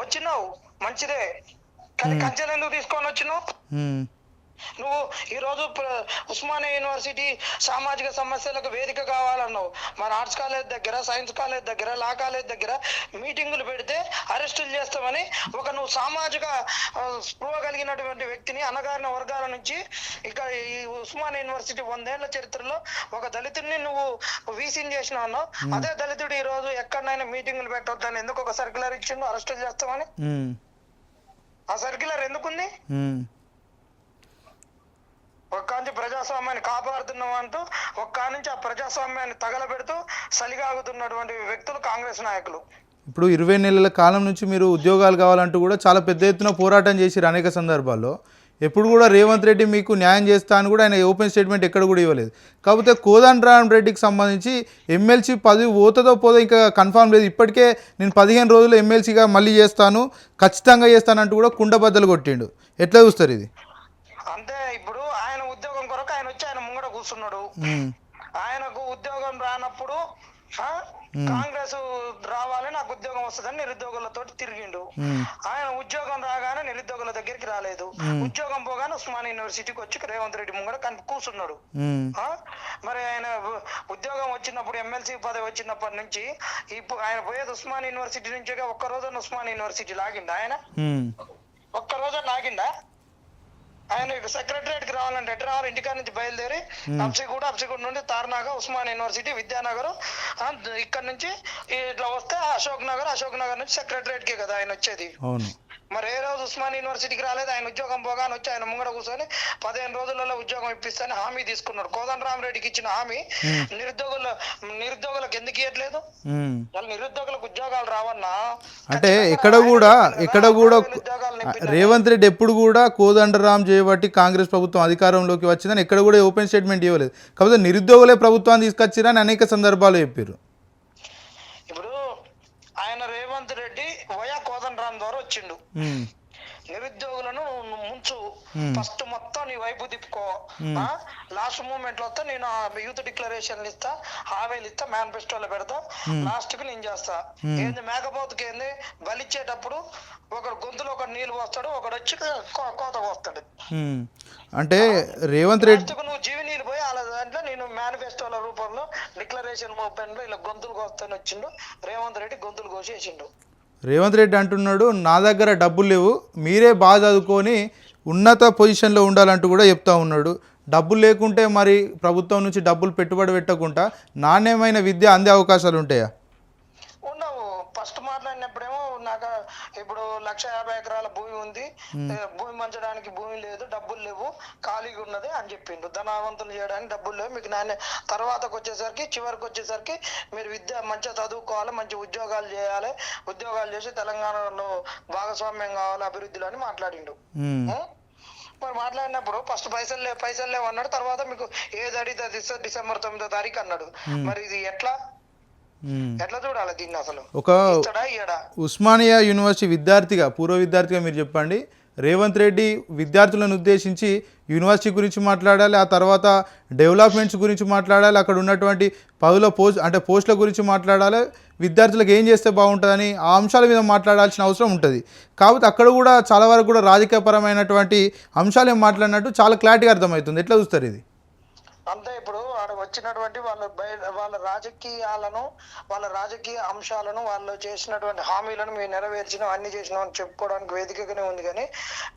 వచ్చినావు? మంచిదే. కానీ కంచెలు ఎందుకు తీసుకొని వచ్చినావు? నువ్వు ఈ రోజు ప్ర- ఉస్మానియా యూనివర్సిటీ సామాజిక సమస్యలకు వేదిక కావాలన్నావు. మన ఆర్ట్స్ కాలేజ్ దగ్గర సైన్స్ కాలేజ్ దగ్గర లా కాలేజ్ దగ్గర మీటింగులు పెడితే అరెస్టులు చేస్తామని ఒక నువ్వు సామాజిక స్పృహ కలిగినటువంటి వ్యక్తిని అనగారిన వర్గాల నుంచి ఇక ఈ ఉస్మానియా యూనివర్సిటీ వందేళ్ళ చరిత్రలో ఒక దళితుడిని నువ్వు వీసీని చేసినావు అన్నావు. అదే దళితుడు ఈ రోజు ఎక్కడైనా మీటింగులు పెట్టొద్దని ఎందుకు ఒక సర్క్యులర్ ఇచ్చిండు అరెస్టులు చేస్తామని? ఆ సర్క్యులర్ ఎందుకుంది. ఒక్క నుంచి ప్రజాస్వామ్యాన్ని కాపాడుతున్నాం అంటూ ఒక్క నుంచి ఆ ప్రజాస్వామ్యాన్ని తగలబెడుతూ సలిగాగుతున్నటువంటి వ్యక్తులు కాంగ్రెస్ నాయకులు. ఇప్పుడు ఇరవై నెలల కాలం నుంచి మీరు ఉద్యోగాలు కావాలంటూ కూడా చాలా పెద్ద ఎత్తున పోరాటం చేసిరు అనేక సందర్భాల్లో. ఎప్పుడు కూడా రేవంత్ రెడ్డి మీకు న్యాయం చేస్తా అని కూడా ఆయన ఓపెన్ స్టేట్మెంట్ ఎక్కడ కూడా ఇవ్వలేదు. కాకపోతే కోదండరామ్ రెడ్డికి సంబంధించి ఎమ్మెల్సీ పదవి పోతుందో పోదో ఇంకా కన్ఫామ్ లేదు. ఇప్పటికే నేను పదిహేను రోజులు ఎమ్మెల్సీగా మళ్ళీ చేస్తాను ఖచ్చితంగా చేస్తానంటూ కూడా కుండబద్దలు కొట్టిండు. ఎట్లా చూస్తారు ఇది? అంతే ఇప్పుడు ఆయన ఉద్యోగం కొరకు ఆయన వచ్చి ఆయన ముంగడ కూర్చున్నాడు. ఆయనకు ఉద్యోగం రానప్పుడు కాంగ్రెస్ రావాలి నాకు ఉద్యోగం వస్తుందని నిరుద్యోగులతో తిరిగిండు. ఆయన ఉద్యోగం రాగానే నిరుద్యోగుల దగ్గరికి రాలేదు. ఉద్యోగం పోగానే ఉస్మాన్ యూనివర్సిటీకి వచ్చి రేవంత్ రెడ్డి ముంగడ కూర్చున్నాడు? మరి ఆయన ఉద్యోగం వచ్చినప్పుడు ఎమ్మెల్సీ పదవి వచ్చినప్పటి నుంచి ఇప్పుడు ఆయన పోయేది ఉస్మాన్ యూనివర్సిటీ నుంచి ఒక్క రోజు ఉస్మాన్ యూనివర్సిటీ లాగిండా ఆయన? ఒక్క రోజు లాగిండా ఆయన సెక్రటరియట్కి రావాలంటే ఎట్లా రావాలి? ఇంటికాడ నుంచి బయలుదేరి అప్సిగూడ అప్సిగూడ నుండి తార్నాక ఉస్మాన్ యూనివర్సిటీ విద్యానగర్ ఇక్కడ నుంచి ఇట్లా వస్తే అశోక్ నగర్ అశోక్ నగర్ నుంచి సెక్రటరియట్కి కదా ఆయన వచ్చేది. మరి ఏ రోజు ఉస్మాన్ యూనివర్సిటీకి రాలేదు ఆయన ఉద్యోగం పోగానే వచ్చి ఆయన ముంగడ కూర్చొని పదిహేను రోజులలో ఉద్యోగం ఇప్పిస్తానని హామీ తీసుకున్నాడు. కోదండరామరెడ్డికి ఇచ్చిన హామీ నిరుద్యోగుల నిరుద్యోగులకు ఎందుకు ఇవ్వట్లేదు. వాళ్ళు నిరుద్యోగులకు ఉద్యోగాలు రావన్నా? అంటే ఎక్కడ కూడా ఎక్కడ కూడా రేవంత్ రెడ్డి ఎప్పుడు కూడా కోదండరాం చేయబట్టి కాంగ్రెస్ ప్రభుత్వం అధికారంలోకి వచ్చిందని ఎక్కడ కూడా ఓపెన్ స్టేట్మెంట్ ఇవ్వలేదు. కాకపోతే నిరుద్యోగులే ప్రభుత్వాన్ని తీసుకొచ్చిరని అనేక సందర్భాలు చెప్పారు ఇప్పుడు ఆయన రేవంత్ రెడ్డి వయా కోదండరామ్ ద్వారా వచ్చిండు. నిరుద్యోగులను ముంచు. ఫస్ట్ మొత్తం నీ వైపు తిప్పుకో. లాస్ట్ మూమెంట్లో వస్తే నేను యూత్ డిక్లరేషన్ ఇస్తా హామీలు ఇస్తా మేనిఫెస్టోలో పెడతా. లాస్ట్కి నేను చేస్తా. ఏంది మేకపోతుకి ఏంది? బలిచ్చేటప్పుడు ఒకడు గొంతులో ఒక నీళ్ళు పోస్తాడు ఒకడు వచ్చి కోత కోస్తాడు ఉమ్. అంటే రేవంత్ రెడ్డి నువ్వు జీవి నీళ్ళు పోయి అలా దాంట్లో నేను మేనిఫెస్టోల రూపంలో డిక్లరేషన్ మూమెంట్లో ఇలా గొంతులు కోస్తాను వచ్చిండు. రేవంత్ రెడ్డి గొంతులు కోసేసిండు. రేవంత్ రెడ్డి అంటున్నాడు నా దగ్గర డబ్బులు లేవు మీరే బాగా చదువుకొని ఉన్నత పొజిషన్లో ఉండాలంటూ కూడా చెప్తా ఉన్నాడు. డబ్బులు లేకుంటే మరి ప్రభుత్వం నుంచి డబ్బులు పెట్టుబడి పెట్టకుండా నాణ్యమైన విద్య అందే అవకాశాలు ఉంటాయా? నాకు ఇప్పుడు లక్ష యాభై ఎకరాల భూమి ఉంది. ఏ, భూమి మంచడానికి భూమి లేదు డబ్బులు లేవు ఖాళీగా ఉన్నది అని చెప్పిండు. ధనవంతులు చేయడానికి డబ్బులు లేవు. మీకు నాన్న తర్వాతకు వచ్చేసరికి చివరికి వచ్చేసరికి మీరు విద్య మంచిగా చదువుకోవాలి మంచి ఉద్యోగాలు చేయాలి. ఉద్యోగాలు చేసి తెలంగాణలో భాగస్వామ్యం కావాలి అభివృద్ధిలో అని మాట్లాడిండు? మరి మాట్లాడినప్పుడు ఫస్ట్ పైసలు లేవు పైసలు లేవు అన్నాడు. తర్వాత మీకు ఏది అడిగితే డిసెంబర్ తొమ్మిదో తారీఖు అన్నాడు. మరి ఇది ఎట్లా. ఎట్లా చూడాలి దీన్ని అసలు? ఒక ఉస్మానియా యూనివర్సిటీ విద్యార్థిగా పూర్వ విద్యార్థిగా మీరు చెప్పండి. రేవంత్ రెడ్డి విద్యార్థులను ఉద్దేశించి యూనివర్సిటీ గురించి మాట్లాడాలి ఆ తర్వాత డెవలప్మెంట్స్ గురించి మాట్లాడాలి అక్కడ ఉన్నటువంటి పదుల పోస్ట్ అంటే పోస్టుల గురించి మాట్లాడాలి. విద్యార్థులకు ఏం చేస్తే బాగుంటుందని ఆ అంశాల మీద మాట్లాడాల్సిన అవసరం ఉంటుంది. కాకపోతే అక్కడ కూడా చాలా వరకు కూడా రాజకీయపరమైనటువంటి అంశాలు ఏం మాట్లాడినట్టు చాలా క్లారిటీగా అర్థమవుతుంది. ఎట్లా చూస్తారు ఇది? అంతే ఇప్పుడు వచ్చినటువంటి వాళ్ళ బయ- వాళ్ళ రాజకీయాలను వాళ్ళ రాజకీయ అంశాలను వాళ్ళు చేసినటువంటి హామీలను మీరు నెరవేర్చినాం అన్ని చేసినాం అని చెప్పుకోవడానికి వేదికగానే ఉంది కానీ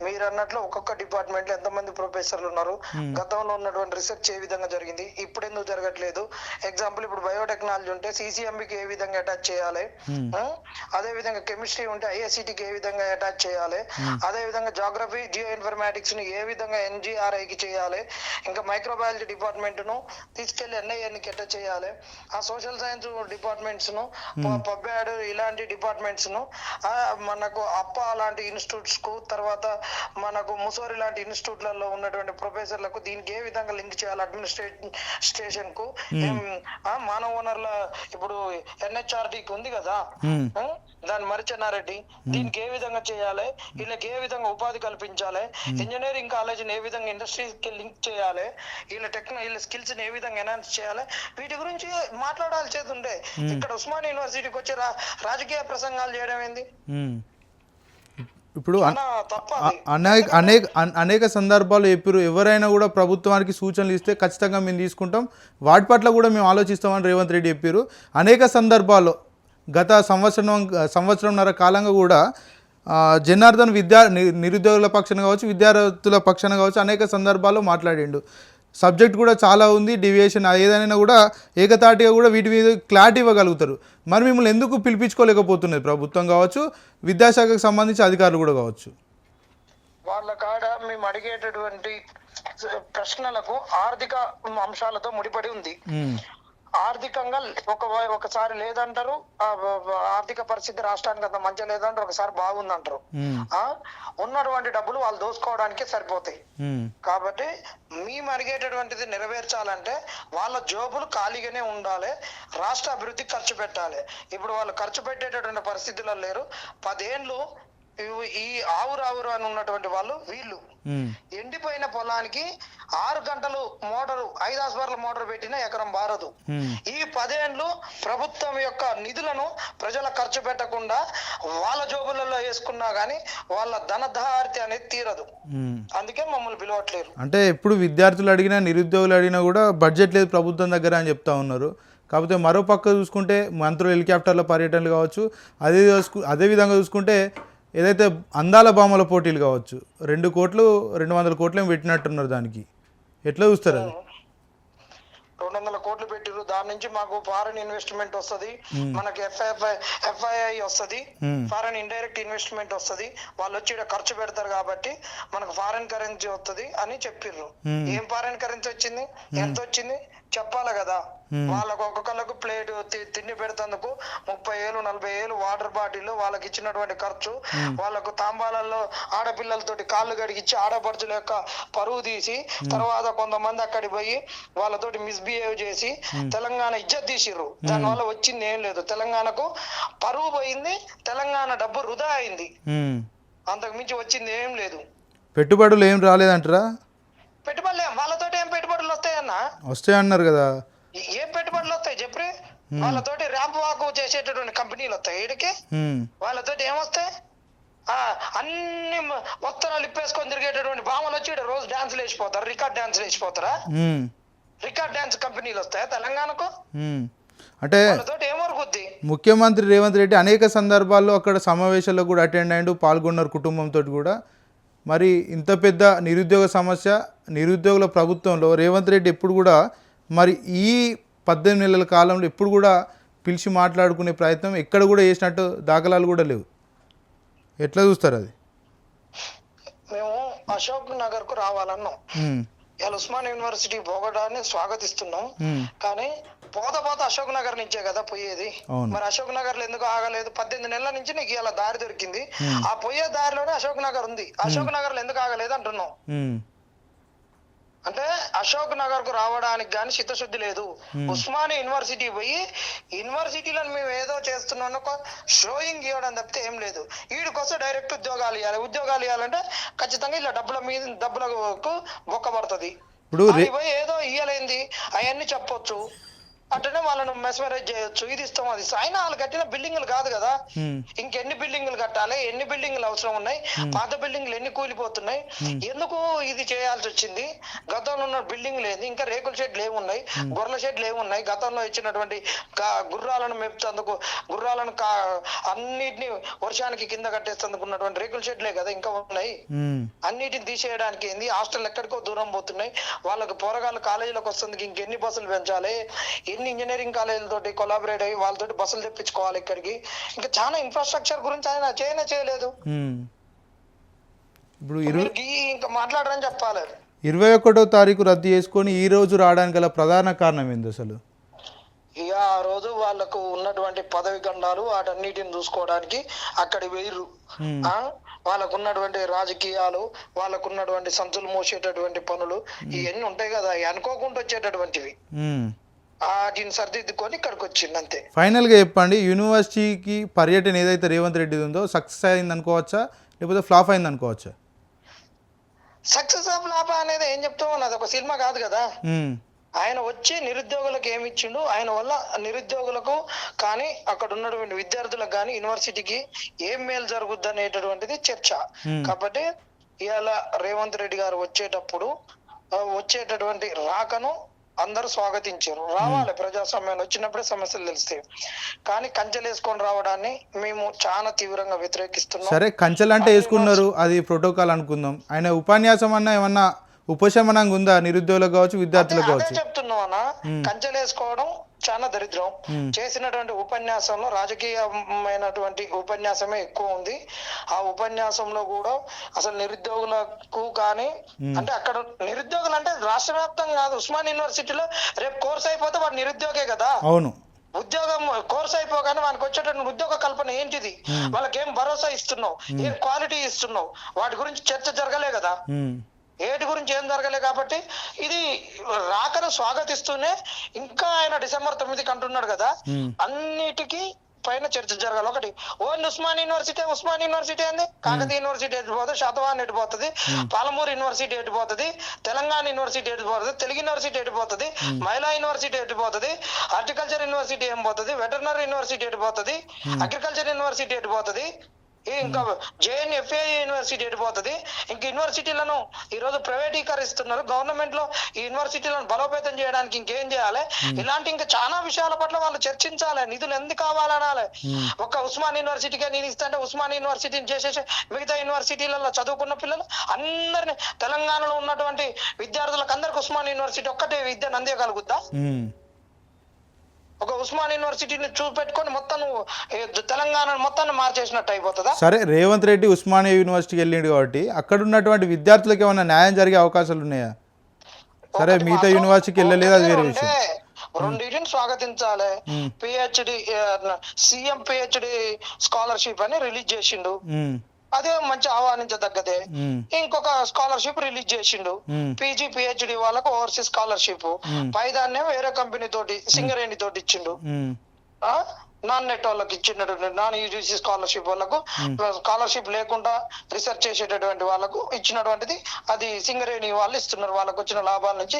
మీరు అన్నట్లు ఒక్కొక్క డిపార్ట్మెంట్లో ఎంతమంది ప్రొఫెసర్లు ఉన్నారు? గతంలో ఉన్నటువంటి రీసెర్చ్ ఏ విధంగా జరిగింది? ఇప్పుడు ఎందుకు జరగట్లేదు? ఎగ్జాంపుల్ ఇప్పుడు బయోటెక్నాలజీ ఉంటే సిసిఎంబికి ఏ విధంగా అటాచ్ చేయాలి? అదే విధంగా కెమిస్ట్రీ ఉంటే ఐఎస్సిటికి ఏ విధంగా అటాచ్ చేయాలి? అదే విధంగా జాగ్రఫీ జియో ఇన్ఫర్మాటిక్స్ని ఏ విధంగా NGRI కి చేయాలి? ఇంకా మైక్రోబయాలజీ డిపార్ట్మెంట్ను తీసుకెళ్ళి ఎన్ఐఎన్కి ఎట్లా చేయాలి? ఆ సోషల్ సైన్స్ డిపార్ట్మెంట్స్ను పబ్యాడ్ ఇలాంటి డిపార్ట్మెంట్స్ను ఆ, మనకు అప్ప లాంటి ఇన్స్టిట్యూట్స్కు తర్వాత మనకు ముసోరి లాంటి ఇన్స్టిట్యూట్లలో ఉన్నటువంటి ప్రొఫెసర్లకు దీనికి ఏ విధంగా లింక్ చేయాలి? అడ్మినిస్ట్రేషన్ స్టేషన్కు? మానవ వనరుల ఇప్పుడు ఎన్హెచ్ఆర్డికి ఉంది కదా? దాని మరిచెన్నారెడ్డి దీనికి ఏ విధంగా చేయాలి? వీళ్ళకి ఏ విధంగా ఉపాధి కల్పించాలి? ఇంజనీరింగ్ కాలేజ్ ఏ విధంగా ఇండస్ట్రీస్కి లింక్ చేయాలి? వీళ్ళ టెక్న వీళ్ళ స్కిల్స్ ఏ విధంగా ఎన్హాన్స్ చేయాలి. వీటి గురించి మాట్లాడాల్సి ఉండే ఇక్కడ ఉస్మాన్ యూనివర్సిటీకి వచ్చి రాజకీయ ప్రసంగాలు చేయడం ఏంది. ఇప్పుడు అనేక అనేక అన్- అనేక సందర్భాలు చెప్పారు ఎవరైనా కూడా ప్రభుత్వానికి సూచనలు ఇస్తే ఖచ్చితంగా మేము తీసుకుంటాం. వాటి పట్ల కూడా మేము ఆలోచిస్తామని రేవంత్ రెడ్డి చెప్పారు అనేక సందర్భాల్లో గత సంవత్సరం సంవత్సరంన్నర కాలంగా కూడా జనార్దన్ విద్యా నిరుద్యోగుల పక్షాన కావచ్చు విద్యార్థుల పక్షాన కావచ్చు అనేక సందర్భాల్లో మాట్లాడిండు. సబ్జెక్ట్ కూడా చాలా ఉంది డివియేషన్ ఏదైనా కూడా ఏకతాటిగా కూడా వీటి మీద క్లారిటీ ఇవ్వగలుగుతారు. మరి మిమ్మల్ని ఎందుకు పిలిపించుకోలేకపోతున్నది ప్రభుత్వం కావచ్చు విద్యాశాఖకు సంబంధించి అధికారులు కూడా కావచ్చు. వాళ్ళ కాడ మేము అడిగేటటువంటి ప్రశ్నలకు ఆర్థిక అంశాలతో ముడిపడి ఉంది. ఆర్థికంగా ఒక ఒకసారి లేదంటారు. ఆర్థిక పరిస్థితి రాష్ట్రానికి అంత మంచిగా లేదంటారు. ఒకసారి బాగుందంటారు. ఉన్నటువంటి డబ్బులు వాళ్ళు దోసుకోవడానికే సరిపోతాయి. కాబట్టి మేము అడిగేటటువంటిది నెరవేర్చాలంటే వాళ్ళ జోబులు ఖాళీగానే ఉండాలి. రాష్ట్ర అభివృద్ధికి ఖర్చు పెట్టాలి. ఇప్పుడు వాళ్ళు ఖర్చు పెట్టేటటువంటి పరిస్థితుల్లో లేరు. పదేండ్లు ఈ ఆవురు ఆవురు అని ఉన్నటువంటి వాళ్ళు వీళ్ళు. ఎండిపోయిన పొలానికి ఆరు గంటలు మోటారు ఐదు ఆస్పర్ల మోటార్ పెట్టిన ఎకరం బారదు. ఈ పదేండ్లు ప్రభుత్వం యొక్క నిధులను ప్రజల ఖర్చు పెట్టకుండా వాళ్ళ జోబులలో వేసుకున్నా గానీ వాళ్ళ ధనధారిత అనేది తీరదు. అందుకే మమ్మల్ని పిలవట్లేరు. అంటే ఎప్పుడు విద్యార్థులు అడిగినా నిరుద్యోగులు అడిగినా కూడా బడ్జెట్ లేదు ప్రభుత్వం దగ్గర అని చెప్తా ఉన్నారు. కాకపోతే మరో పక్క చూసుకుంటే మంత్రులు హెలికాప్టర్ల పర్యటనలు కావచ్చు. అదే అదే విధంగా చూసుకుంటే ఏదైతే అందాల బామల పోటీలు కావచ్చు రెండు కోట్లు రెండు వందల కోట్లు పెట్టినట్టున్నారు దానికి. ఎట్లా చూస్తారు అది? రెండు వందల కోట్లు పెట్టిరు దాని నుంచి మాకు ఫారెన్ ఇన్వెస్ట్మెంట్ వస్తది. మనకి ఎఫ్ఐఎఫ్ఐ ఎఫ్ఐఐ వస్తది. ఫారెన్ ఇండైరెక్ట్ ఇన్వెస్ట్మెంట్ వస్తది. వాళ్ళు వచ్చి ఈడ ఖర్చు పెడతారు కాబట్టి మనకు ఫారెన్ కరెన్సీ వస్తది అని చెప్పిర్రు. ఏం ఫారెన్ కరెన్సీ వచ్చింది? ఎంత వచ్చింది? చెప్పాలి కదా. వాళ్ళకు ఒక్కొక్కళ్ళకు ప్లేట్ తిండి పెడుతందుకు ముప్పై ఏళ్ళు నలభై ఏళ్ళు వాటర్ బాటిల్ వాళ్ళకి ఇచ్చినటువంటి ఖర్చు. వాళ్ళకు తాంబాలలో ఆడపిల్లలతోటి కాళ్ళు గడిగిచ్చి ఆడపడుచుల యొక్క పరువు తీసి తర్వాత కొంతమంది అక్కడికి పోయి వాళ్ళతోటి మిస్బిహేవ్ చేసి తెలంగాణ ఇజ్జత్ తీసిర్రు. దానివల్ల వచ్చింది ఏం లేదు. తెలంగాణకు పరువు పోయింది తెలంగాణ డబ్బు వృధా అయింది. అంతకు మించి వచ్చింది ఏం లేదు. పెట్టుబడులు ఏం రాలేదంటారా? పెట్టుబడులు ఏం- వాళ్ళతోటి ఏం పెట్టుబడులు వస్తాయన్నా? వస్తాయి అన్నారు కదా. ఏం పెట్టుబడులు వస్తాయి చెప్పి వాళ్ళతోటి ర్యాంప్ వాక్ చేసేటటువంటి కంపెనీలు వస్తాయి. వీడికి. వాళ్ళతోటి ఏమొస్తాయి అన్ని ఉత్తరాలు ఇప్పేసుకొని తిరిగేటటువంటి బామలు వచ్చి రోజు డాన్సులు వేసిపోతారు రికార్డ్ డాన్సులు వేసిపోతారా. రికార్డ్ డాన్స్ కంపెనీలు వస్తాయి తెలంగాణకు. అంటే ముఖ్యమంత్రి రేవంత్ రెడ్డి అనేక సందర్భాల్లో అక్కడ సమావేశాల్లో కూడా అటెండ్ అయ్యిండు పాల్గొన్నారు కుటుంబంతో కూడా. మరి ఇంత పెద్ద నిరుద్యోగ సమస్య నిరుద్యోగుల ప్రభుత్వంలో రేవంత్ రెడ్డి ఎప్పుడు కూడా మరి ఈ పద్దెనిమిది నెలల కాలంలో ఎప్పుడు కూడా పిలిచి మాట్లాడుకునే ప్రయత్నం ఎక్కడ కూడా చేసినట్టు దాఖలాలు కూడా లేవు. ఎట్లా చూస్తారు అది? మేము అశోక్ నగర్కు రావాలన్నాం ఉస్మాన్ యూనివర్సిటీ పోగడాన్ని స్వాగతిస్తున్నాం. కానీ పోత పోత అశోక్ నగర్ నుంచే కదా పోయేది. మరి అశోక్ నగర్లో ఎందుకు ఆగలేదు? పద్దెనిమిది నెలల నుంచి నీకు ఇలా దారి దొరికింది. ఆ పోయే దారిలోనే అశోక్ నగర్ ఉంది. అశోక్ నగర్లో ఎందుకు ఆగలేదు అంటున్నాం ఉమ్, అంటే అశోక్ నగర్కు రావడానికి గాని చిత్తశుద్ధి లేదు. ఉస్మానియా యూనివర్సిటీ పోయి యూనివర్సిటీలో మేము ఏదో చేస్తున్నాం ఒక షోయింగ్ ఇవ్వడం తప్పితే ఏం లేదు. వీడికొస్తే డైరెక్ట్ ఉద్యోగాలు ఇవ్వాలి ఉద్యోగాలు ఇవ్వాలంటే ఖచ్చితంగా ఇలా డబ్బుల మీద డబ్బులకు బొక్కబడుతుంది ఇప్పుడు రే అది పోయి ఏదో ఇయ్యలేంది. అవన్నీ చెప్పొచ్చు. అట్లనే వాళ్ళను మెస్మరైజ్ చేయొచ్చు. ఇది ఇస్తాం అది అయినా వాళ్ళు కట్టిన బిల్డింగ్లు కాదు కదా. ఇంకెన్ని బిల్డింగ్లు కట్టాలి? ఎన్ని బిల్డింగ్లు అవసరం ఉన్నాయి? పాత బిల్డింగ్లు ఎన్ని కూలిపోతున్నాయి? ఎందుకు ఇది చేయాల్సి వచ్చింది? గతంలో ఉన్న బిల్డింగ్లు ఏంది? ఇంకా రేకుల షెడ్లు ఏమున్నాయి? గొర్రెల షెడ్లు ఏమున్నాయి? గతంలో ఇచ్చినటువంటి గుర్రాలను మెప్పేందుకు గుర్రాలను కా అన్నిటిని వర్షానికి కింద కట్టేసేందుకు ఉన్నటువంటి రేకుల షెడ్లే కదా ఇంకా ఉన్నాయి. అన్నిటిని తీసేయడానికి ఏంది? హాస్టల్ ఎక్కడికో దూరం పోతున్నాయి. వాళ్ళకి పోరగాళ్ళు కాలేజీలకు వస్తుంది ఇంకెన్ని బస్సులు పెంచాలి? ఎన్ని ఇంజనీరింగ్ కాలేజీలతోటి కొలాబరేట్ అయ్యి వాళ్ళతోటి బస్సులు తెప్పించుకోవాలి ఇక్కడికి. ఇంకా చాలా ఇన్ఫ్రాస్ట్రక్చర్ గురించి ఆయన చేయనే చేయలేదు. ఇప్పుడు ఇంకా మాట్లాడరని చెప్పాలి. ఇరవై ఒకటో తారీఖు రద్దు చేసుకొని ఈ రోజు రావడానికి గల ప్రధాన కారణం ఏంది అసలు? ఇక ఆ రోజు వాళ్ళకు ఉన్నటువంటి పదవి గండాలు వాటన్నిటిని చూసుకోవడానికి అక్కడి వేయరు. ఆ? వాళ్ళకు ఉన్నటువంటి రాజకీయాలు వాళ్ళకు ఉన్నటువంటి సంచులు మోసేటటువంటి పనులు ఇవన్నీ ఉంటాయి కదా అనుకోకుండా వచ్చేటటువంటివి. వాటిని సరిదిద్దుకొని ఇక్కడికి వచ్చింది అంతే. ఫైనల్గా చెప్పండి యూనివర్సిటీకి పర్యటన ఏదైతే రేవంత్ రెడ్డి ఉందో సక్సెస్ అయింది అనుకోవచ్చా లేకపోతే ఫ్లాప్ అయింది అనుకోవచ్చా సక్సెస్ ఆఫ్ లాభ అనేది ఏం చెప్తాం అది ఒక సినిమా కాదు కదా. ఆయన వచ్చి నిరుద్యోగులకు ఏమి ఇచ్చిండు? ఆయన వల్ల నిరుద్యోగులకు కానీ అక్కడ ఉన్నటువంటి విద్యార్థులకు కానీ యూనివర్సిటీకి ఏం మేలు జరుగుద్ది అనేటటువంటిది చర్చ. కాబట్టి ఇవాళ రేవంత్ రెడ్డి గారు వచ్చేటప్పుడు వచ్చేటటువంటి రాకను అందరూ స్వాగతించారు. రావాలి ప్రజాస్వామ్యాన్ని వచ్చినప్పుడే సమస్యలు తెలుస్తాయి. కానీ కంచెలేసుకొని రావడాన్ని మేము చాలా తీవ్రంగా వ్యతిరేకిస్తున్నాం. సరే కంచెలు అంటే వేసుకున్నారు. అది ప్రోటోకాల్ అనుకుందాం. ఆయన ఉపన్యాసం అన్న ఏమన్నా ఉపశమనంగా ఉందా? నిరుద్యోగులకు కావచ్చు విద్యార్థులకు కావచ్చు. చెప్తున్నాం అన్న. కంచెలేసుకోవడం చాలా దరిద్రం. చేసినటువంటి ఉపన్యాసంలో రాజకీయమైనటువంటి ఉపన్యాసమే ఎక్కువ ఉంది. ఆ ఉపన్యాసంలో కూడా అసలు నిరుద్యోగులకు కానీ అంటే అక్కడ నిరుద్యోగులు అంటే రాష్ట్ర వ్యాప్తంగా కాదు ఉస్మాన్ యూనివర్సిటీలో రేపు కోర్స్ అయిపోతే వాడు నిరుద్యోగే కదా. అవును. ఉద్యోగం కోర్స్ అయిపోగానే మనకు వచ్చేటటువంటి ఉద్యోగ కల్పన ఏంటిది? వాళ్ళకి ఏం భరోసా ఇస్తున్నావు? ఏం క్వాలిటీ ఇస్తున్నావు? వాటి గురించి చర్చ జరగలే కదా. ఏటి గురించి ఏం జరగలే కాబట్టి ఇది రాకను స్వాగతిస్తూనే ఇంకా ఆయన డిసెంబర్ తొమ్మిదికి అంటున్నాడు కదా. అన్నిటికీ పైన చర్చ జరగాలి. ఒకటి only Osman university Osman university అంది. కాకతీయ యూనివర్సిటీ ఎటు పోతుంది శాతవాన్ ఎటు పోతుంది. పాలమూరు యూనివర్సిటీ ఎటు పోతుంది. తెలంగాణ యూనివర్సిటీ ఎటు పోతుంది. తెలుగు యూనివర్సిటీ ఎటు పోతుంది. మహిళా యూనివర్సిటీ ఎటు పోతుంది. హార్టికల్చర్ యూనివర్సిటీ ఏం పోతుంది. వెటర్నరీ యూనివర్సిటీ ఎటు పోతుంది. అగ్రికల్చర్ యూనివర్సిటీ ఎటు పోతుంది. ఈ ఇంకా జేఎన్ఎఫ్ఏ యూనివర్సిటీ ఎటు పోతుంది? ఇంక యూనివర్సిటీలను ఈ రోజు ప్రైవేటీకరిస్తున్నారు. గవర్నమెంట్లో ఈ యూనివర్సిటీలను బలోపేతం చేయడానికి ఇంకేం చేయాలి? ఇలాంటి ఇంకా చాలా విషయాల పట్ల వాళ్ళు చర్చించాలి. నిధులు ఎందుకు కావాలనాలి? ఒక ఉస్మాన్ యూనివర్సిటీకే నేను ఇస్తాంటే ఉస్మాన్ యూనివర్సిటీని చేసేసి మిగతా యూనివర్సిటీలలో చదువుకున్న పిల్లలు అందరిని తెలంగాణలో ఉన్నటువంటి విద్యార్థులకు అందరికి ఉస్మాన్ యూనివర్సిటీ ఒక్కటే విద్యను అందియగలుగుద్దా ఉమ్. ఒక ఉస్మాన్ యూనివర్సిటీని చూపెట్టుకొని మొత్తం తెలంగాణ మొత్తాన్ని మార్చేసినట్టు అయిపోతుందా? సరే రేవంత్ రెడ్డి ఉస్మానియా యూనివర్సిటీకి వెళ్ళిండు కాబట్టి అక్కడ ఉన్నటువంటి విద్యార్థులకు ఏమైనా న్యాయం జరిగే అవకాశాలు ఉన్నాయా? సరే మిగతా యూనివర్సిటీకి వెళ్ళలేదు అది వేరే విషయం. రెండింటిని స్వాగతించాలి. పిహెచ్డి సీఎం పిహెచ్డి స్కాలర్షిప్ అని రిలీజ్ చేసిండు. అదే మంచి ఆహ్వానించదగ్గదే. ఇంకొక స్కాలర్షిప్ రిలీజ్ చేసిండు. పీజీ పిహెచ్డి వాళ్ళకు ఓవర్సీస్ స్కాలర్షిప్. పైదాన్నే వేరే కంపెనీ తోటి సింగరేణి తోటి ఇచ్చిండు. నాన్ నెట్ వాళ్ళకి ఇచ్చినటువంటి నాన్ యూజీసీ స్కాలర్షిప్ వాళ్ళకు స్కాలర్షిప్ లేకుండా రీసెర్చ్ చేసేటటువంటి వాళ్ళకు ఇచ్చినటువంటిది. అది సింగరేణి వాళ్ళు ఇస్తున్నారు. వాళ్ళకు వచ్చిన లాభాల నుంచి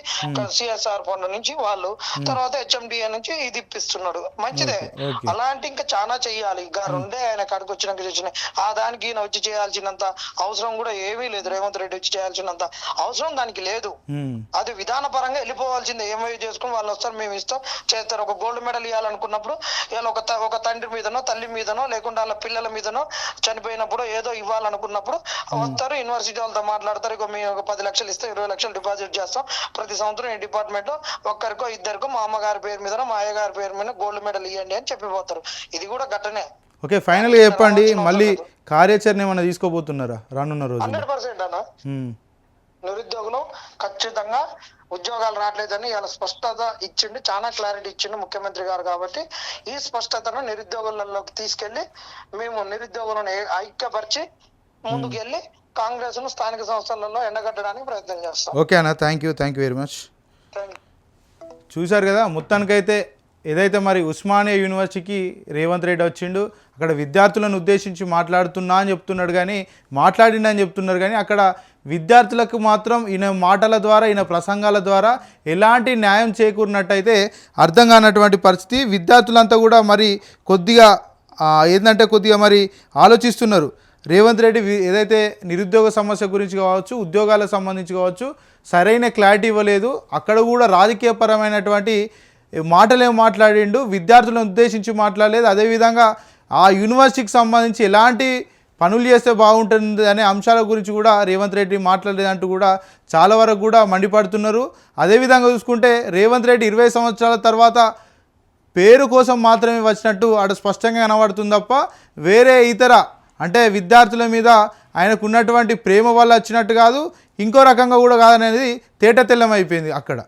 సిఎస్ఆర్ ఫండ్ నుంచి వాళ్ళు తర్వాత హెచ్ఎండిఏ నుంచి ఇది ఇప్పిస్తున్నాడు మంచిదే. అలాంటి ఇంకా చాలా చెయ్యాలి ఇంకా రెండే ఆయన కాడికి వచ్చినాక చేసిన ఆ దానికి ఈయన వచ్చి చేయాల్సినంత అవసరం కూడా ఏమీ లేదు. రేవంత్ రెడ్డి వచ్చి చేయాల్సినంత అవసరం దానికి లేదు. అది విధాన పరంగా వెళ్ళిపోవాల్సిందే ఏమై చేసుకుని వాళ్ళు వస్తారు మేము ఇస్తాం. చేస్తారు. ఒక గోల్డ్ మెడల్ ఇవ్వాలనుకున్నప్పుడు ఇవాళ ఒక ఒక తండ్రి మీదనో తల్లి మీదనో లేకుండా వాళ్ళ పిల్లల మీదనో చనిపోయినప్పుడు ఏదో ఇవ్వాలనుకున్నప్పుడు వస్తారు యూనివర్సిటీ వాళ్ళతో మాట్లాడతారు. ఇక మేము ఒక పది లక్షలు ఇస్తాం ఇరవై లక్షలు డిపాజిట్ చేస్తాం. ప్రతి సంవత్సరం ఈ డిపార్ట్మెంట్లో ఒక్కరికో ఇద్దరికో మా అమ్మగారి పేరు మీదనో మా అయ్యగారి పేరు మీద గోల్డ్ మెడల్ ఇవ్వండి అని చెప్పిపోతారు. ఇది కూడా గట్టనే ఓకే ఫైనల్గా చెప్పండి. మళ్ళీ కార్యాచరణ ఏమైనా తీసుకోబోతున్నారా? రానున్న రోజుల్లో. హండ్రెడ్ పర్సెంట్ అన్న. నిరుద్యోగులు ఖచ్చితంగా ఉద్యోగాలు రావట్లేదని ఇలా స్పష్టత ఇచ్చిండు చాలా క్లారిటీ ఇచ్చిండు ముఖ్యమంత్రి గారు కాబట్టి ఈ స్పష్టతను నిరుద్యోగులలోకి తీసుకెళ్ళి మేము నిరుద్యోగులను ఐక్యపరిచి ముందుకు వెళ్ళి కాంగ్రెస్ను స్థానిక సంస్థలలో ఎండగట్టడానికి ప్రయత్నం చేస్తాం. ఓకే అన్న thank you thank you very much చూశారు కదా మొత్తానికైతే ఏదైతే మరి ఉస్మానియా యూనివర్సిటీకి రేవంత్ రెడ్డి వచ్చిండు అక్కడ విద్యార్థులను ఉద్దేశించి మాట్లాడుతున్నా అని చెప్తున్నాడు కానీ మాట్లాడిండని అని చెప్తున్నారు కానీ అక్కడ విద్యార్థులకు మాత్రం ఈయన మాటల ద్వారా ఈయన ప్రసంగాల ద్వారా ఎలాంటి న్యాయం చేకూరినట్టయితే అర్థం కానటువంటి పరిస్థితి. విద్యార్థులంతా కూడా మరి కొద్దిగా ఏంటంటే కొద్దిగా మరి ఆలోచిస్తున్నారు. రేవంత్ రెడ్డి ఏదైతే నిరుద్యోగ సమస్య గురించి కావచ్చు ఉద్యోగాలకు సంబంధించి కావచ్చు సరైన క్లారిటీ ఇవ్వలేదు. అక్కడ కూడా రాజకీయపరమైనటువంటి మాటలు మాట్లాడిండు విద్యార్థులను ఉద్దేశించి మాట్లాడలేదు. అదేవిధంగా ఆ యూనివర్సిటీకి సంబంధించి ఎలాంటి పనులు చేస్తే బాగుంటుంది అనే అంశాల గురించి కూడా రేవంత్ రెడ్డి మాట్లాడలేదంటూ కూడా చాలా వరకు కూడా మండిపడుతున్నారు. అదేవిధంగా చూసుకుంటే రేవంత్ రెడ్డి ఇరవై సంవత్సరాల తర్వాత పేరు కోసం మాత్రమే వచ్చినట్టు ఆడ స్పష్టంగా కనబడుతుంది తప్ప వేరే ఇతర అంటే విద్యార్థుల మీద ఆయనకున్నటువంటి ప్రేమ వల్ల వచ్చినట్టు కాదు ఇంకో రకంగా కూడా కాదనేది తేట తెల్లం అయిపోయింది అక్కడ.